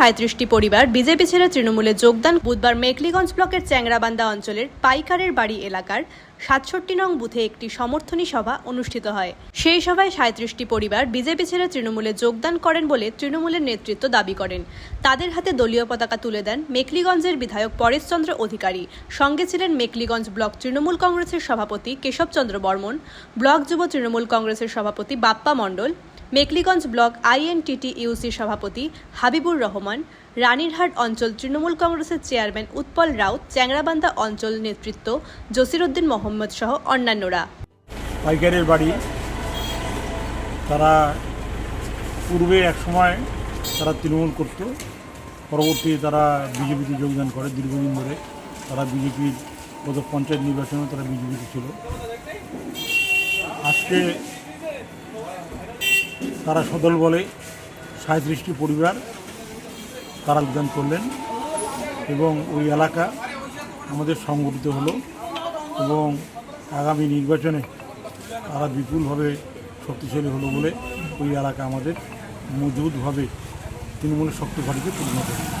সাঁত্রিশটি পরিবার বিজেপি ছেড়ে তৃণমূলে যোগদান বুধবার মেকলিগঞ্জ ব্লকের চ্যাংরাবান্দা অঞ্চলের পাইকারের বাড়ি এলাকার সাতষট্টি নং বুথে একটি সমর্থনী সভা অনুষ্ঠিত হয়। সেই সভায় সাঁত্রিশটি পরিবার বিজেপি ছেড়ে তৃণমূলে যোগদান করেন বলে তৃণমূলের নেতৃত্ব দাবি করেন। তাদের হাতে দলীয় পতাকা তুলে দেন মেকলিগঞ্জের বিধায়ক পরেশচন্দ্র অধিকারী। সঙ্গে ছিলেন মেকলিগঞ্জ ব্লক তৃণমূল কংগ্রেসের সভাপতি কেশবচন্দ্র বর্মন, ব্লক যুব তৃণমূল কংগ্রেসের সভাপতি বাপ্পা মণ্ডল মেকলিগঞ্জ ব্লক আইএনটিটি ইউসির সভাপতি হাবিবুর রহমান, রানীরহাট অঞ্চল তৃণমূল কংগ্রেসের চেয়ারম্যান উৎপল রাউত, চ্যাংরাবান্ধা অঞ্চল নেতৃত্ব জসিরউদ্দিন মোহাম্মদ সহ অন্যান্যরা। পাইকারের বাড়ি। তারা পূর্বে এক সময় তারা তৃণমূল করত। পরবর্তী তারা বিজেপিতে যোগদান করে দীর্ঘদিন ধরে। তারা বিজেপির গত পঞ্চায়েত নির্বাচনে তারা বিজেপিতে ছিল। আজকে তারা সদল বলে সাঁত্রিশটি পরিবার তারা বিধান করলেন এবং ওই এলাকা আমাদের সংগঠিত হলো এবং আগামী নির্বাচনে তারা বিপুলভাবে শক্তিশালী হলো বলে ওই এলাকা আমাদের মজবুতভাবে তৃণমূলের শক্তিভাবে পরিণত হলো